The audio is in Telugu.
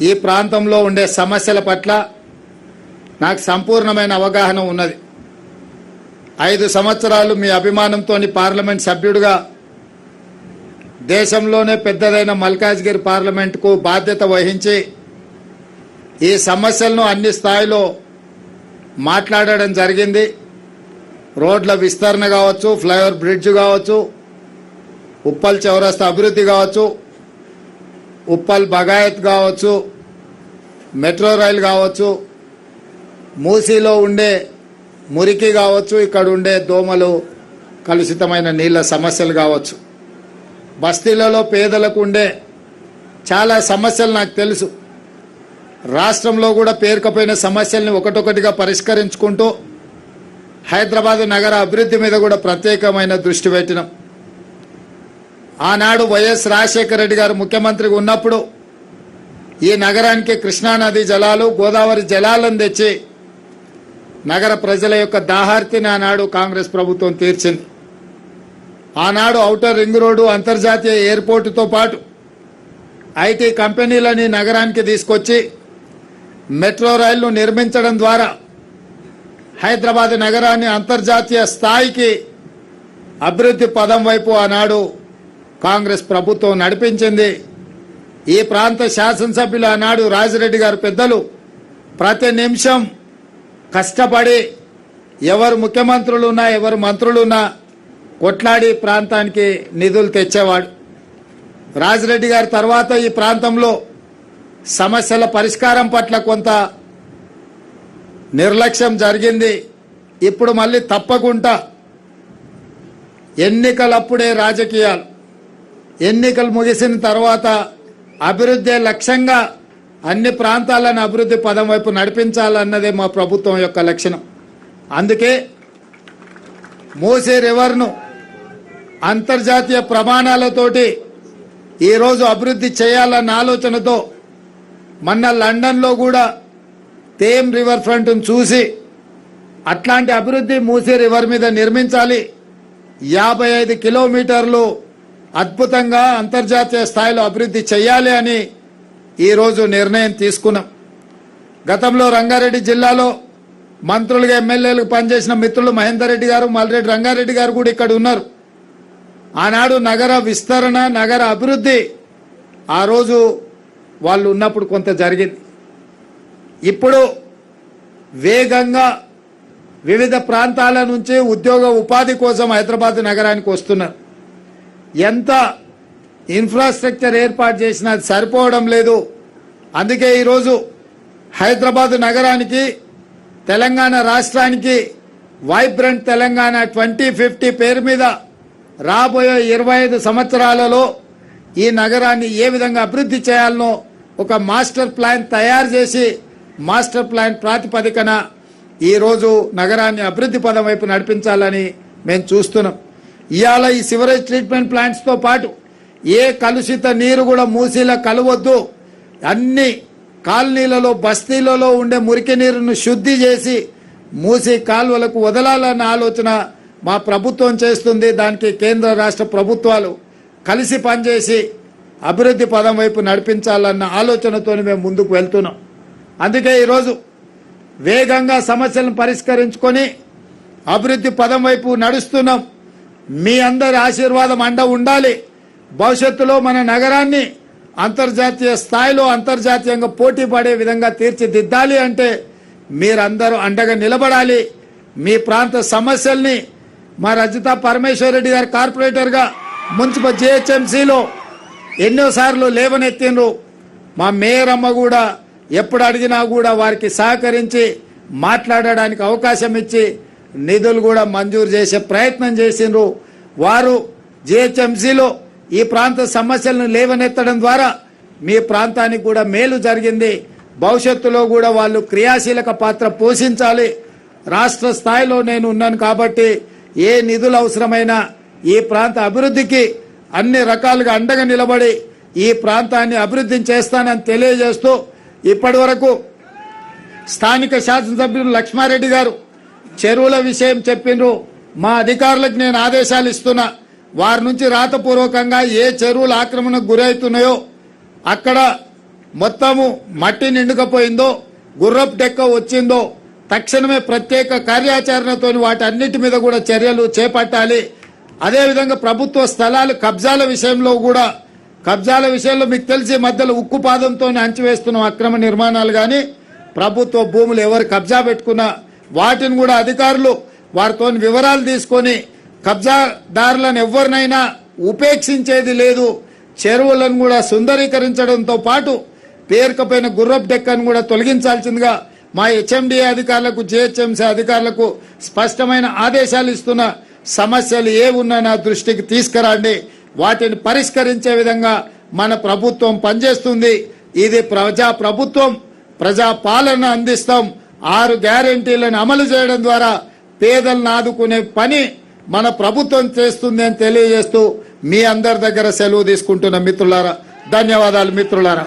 ఈ ప్రాంతంలో ఉండే సమస్యల పట్ల నాకు సంపూర్ణమైన అవగాహన ఉన్నది. ఐదు సంవత్సరాలు మీ అభిమానంతో పార్లమెంట్ సభ్యుడిగా దేశంలోనే పెద్దదైన మల్కాజ్గిరి పార్లమెంటుకు బాధ్యత వహించి ఈ సమస్యలను అన్ని స్థాయిలో మాట్లాడడం జరిగింది. రోడ్ల విస్తరణ కావచ్చు ఫ్లైఓవర్ బ్రిడ్జ్ కావచ్చు ఉప్పల్ చౌరస్తా అభివృద్ధి కావచ్చు ఉప్పల్ బగాయత్ కావచ్చు మెట్రో రైలు కావచ్చు మూసీలో ఉండే మురికి కావచ్చు ఇక్కడ ఉండే దోమలు కలుషితమైన నీళ్ళ సమస్యలు కావచ్చు. బస్తీలలో పేదలకు ఉండే చాలా సమస్యలు నాకు తెలుసు. రాష్ట్రంలో కూడా పేరుకపోయిన సమస్యల్ని ఒకటొకటిగా పరిష్కరించుకుంటూ హైదరాబాద్ నగర అభివృద్ధి మీద కూడా ప్రత్యేకమైన దృష్టి పెట్టినాం. ఆనాడు వైఎస్ రాజశేఖర రెడ్డి గారు ముఖ్యమంత్రిగా ఉన్నప్పుడు ఈ నగరానికి కృష్ణానది జలాలు గోదావరి జలాలను తెచ్చి నగర ప్రజల యొక్క దాహార్తిని ఆనాడు కాంగ్రెస్ ప్రభుత్వం తీర్చింది. ఆనాడు ఔటర్ రింగ్ రోడ్డు అంతర్జాతీయ ఎయిర్పోర్టుతో పాటు ఐటీ కంపెనీలని నగరానికి తీసుకొచ్చి మెట్రో రైళ్ళు నిర్మించడం ద్వారా హైదరాబాద్ నగరాన్ని అంతర్జాతీయ స్థాయికి అభివృద్ధి పదం వైపు ఆనాడు కాంగ్రెస్ ప్రభుత్వం నడిపించింది. ఈ ప్రాంత శాసనసభ్యులు ఆనాడు రాజిరెడ్డి గారు పెద్దలు. ప్రతి నిమిషం కష్టపడి ఎవరు ముఖ్యమంత్రులున్నా ఎవరు మంత్రులున్నా కొట్లాడి ప్రాంతానికి నిధులు తెచ్చేవాడు. రాజిరెడ్డి గారి తర్వాత ఈ ప్రాంతంలో సమస్యల పరిష్కారం పట్ల కొంత నిర్లక్ష్యం జరిగింది. ఇప్పుడు మళ్ళీ తప్పకుండా ఎన్నికలప్పుడే రాజకీయాలు. ఎన్నికలు ముగిసిన తర్వాత అభివృద్ధి లక్ష్యంగా అన్ని ప్రాంతాలను అభివృద్ధి పదం వైపు నడిపించాలన్నదే మా ప్రభుత్వం యొక్క లక్షణం. అందుకే మూసీ రివర్ను అంతర్జాతీయ ప్రమాణాలతోటి ఈరోజు అభివృద్ధి చేయాలన్న ఆలోచనతో మొన్న లండన్లో కూడా తేమ్ రివర్ ఫ్రంట్ను చూసి అట్లాంటి అభివృద్ధి మూసీ రివర్ మీద నిర్మించాలి. యాభై ఐదు కిలోమీటర్లు అద్భుతంగా అంతర్జాతీయ స్థాయిలో అభివృద్ధి చేయాలి అని ఈరోజు నిర్ణయం తీసుకున్నాం. గతంలో రంగారెడ్డి జిల్లాలో మంత్రులుగా ఎమ్మెల్యేలకు పనిచేసిన మిత్రులు మహేందర్ రెడ్డి గారు మల్రెడ్డి రంగారెడ్డి గారు కూడా ఇక్కడ ఉన్నారు. ఆనాడు నగర విస్తరణ నగర అభివృద్ధి ఆ రోజు వాళ్ళు ఉన్నప్పుడు కొంత జరిగింది. ఇప్పుడు వేగంగా వివిధ ప్రాంతాల నుంచి ఉద్యోగ ఉపాధి కోసం హైదరాబాద్ నగరానికి వస్తున్నారు. ఎంత ఇన్ఫ్రాస్ట్రక్చర్ ఏర్పాటు చేసినా సరిపోవడం లేదు. అందుకే ఈరోజు హైదరాబాద్ నగరానికి తెలంగాణ రాష్ట్రానికి వైబ్రెంట్ తెలంగాణ ట్వంటీ ఫిఫ్టీ పేరు మీద రాబోయే ఇరవై ఐదు సంవత్సరాలలో ఈ నగరాన్ని ఏ విధంగా అభివృద్ధి చేయాలనో ఒక మాస్టర్ ప్లాన్ తయారు చేసి మాస్టర్ ప్లాన్ ప్రాతిపదికన ఈరోజు నగరాన్ని అభివృద్ధి పదం వైపు నడిపించాలని మేము చూస్తున్నాం. ఇవాళ ఈ సివరేజ్ ట్రీట్మెంట్ ప్లాంట్స్తో పాటు ఏ కలుషిత నీరు కూడా మూసీలా కలవద్దు. అన్ని కాలనీలలో బస్తీలలో ఉండే మురికి నీరును శుద్ధి చేసి మూసి కాలువలకు వదలాలన్న ఆలోచన మా ప్రభుత్వం చేస్తుంది. దానికి కేంద్ర రాష్ట్ర ప్రభుత్వాలు కలిసి పనిచేసి అభివృద్ధి పదం వైపు నడిపించాలన్న ఆలోచనతో మేము ముందుకు వెళ్తున్నాం. అందుకే ఈరోజు వేగంగా సమస్యలను పరిష్కరించుకొని అభివృద్ధి పదం వైపు నడుస్తున్నాం. మీ అందరి ఆశీర్వాదం అండ ఉండాలి. భవిష్యత్తులో మన నగరాన్ని అంతర్జాతీయ స్థాయిలో అంతర్జాతీయంగా పోటీ పడే విధంగా తీర్చిదిద్దాలి అంటే మీరందరూ అండగా నిలబడాలి. మీ ప్రాంత సమస్యల్ని మా రజిత పరమేశ్వర్ రెడ్డి గారు కార్పొరేటర్గా మున్సిపల్ జిహెచ్ఎంసీలో ఎన్నోసార్లు లేవనెత్తిండ్రు. మా మేయర్ అమ్మ కూడా ఎప్పుడు అడిగినా కూడా వారికి సహకరించి మాట్లాడడానికి అవకాశం ఇచ్చి నిధులు కూడా మంజూరు చేసే ప్రయత్నం చేసిండ్రు. వారు జిహెచ్ఎంసీలో ఈ ప్రాంత సమస్యలను లేవనెత్తడం ద్వారా మీ ప్రాంతానికి కూడా మేలు జరిగింది. భవిష్యత్తులో కూడా వాళ్ళు క్రియాశీలక పాత్ర పోషించాలి. రాష్ట్ర స్థాయిలో నేను ఉన్నాను కాబట్టి ఏ నిధులు అవసరమైనా ఈ ప్రాంత అభివృద్ధికి అన్ని రకాలుగా అండగా నిలబడి ఈ ప్రాంతాన్ని అభివృద్ధి చేస్తానని తెలియజేస్తూ ఇప్పటి వరకు స్థానిక శాసనసభ్యులు లక్ష్మారెడ్డి గారు చెరువుల విషయం చెప్పిండ్రు మా అధికారులకు నేను ఆదేశాలు ఇస్తున్నా. వారి నుంచి రాతపూర్వకంగా ఏ చెరువులు ఆక్రమణకు గురవుతున్నాయో అక్కడ మొత్తము మట్టి నిండుకపోయిందో గుర్రపు డెక్క వచ్చిందో తక్షణమే ప్రత్యేక కార్యాచరణతో వాటి అన్నిటి మీద కూడా చర్యలు చేపట్టాలి. అదేవిధంగా ప్రభుత్వ స్థలాలు కబ్జాల విషయంలో కూడా కబ్జాల విషయంలో మీకు తెలిసి మధ్యలో ఉక్కు పాదంతో అంచివేస్తున్నాం అక్రమ నిర్మాణాలు కానీ ప్రభుత్వ భూములు ఎవరు కబ్జా పెట్టుకున్నా వాటిని కూడా అధికారులు వారితో వివరాలు తీసుకొని కబ్జాదారులను ఎవరినైనా ఉపేక్షించేది లేదు. చెరువులను కూడా సుందరీకరించడంతో పాటు పేరుకపోయిన గుర్రపు డెక్కను కూడా తొలగించాల్సిందిగా మా హెచ్ఎండిఏ అధికారులకు జిహెచ్ఎంసీ అధికారులకు స్పష్టమైన ఆదేశాలు ఇస్తున్న సమస్యలు ఏ ఉన్నా నా దృష్టికి తీసుకురండి. వాటిని పరిష్కరించే విధంగా మన ప్రభుత్వం పనిచేస్తుంది. ఇది ప్రజా ప్రభుత్వం ప్రజా పాలన అందిస్తాం. ఆరు గ్యారెంటీలను అమలు చేయడం ద్వారా పేదలను ఆదుకునే పని మన ప్రభుత్వం చేస్తుంది అని తెలియజేస్తూ మీ అందరి దగ్గర సెలవు తీసుకుంటున్న మిత్రులారా ధన్యవాదాలు మిత్రులారా.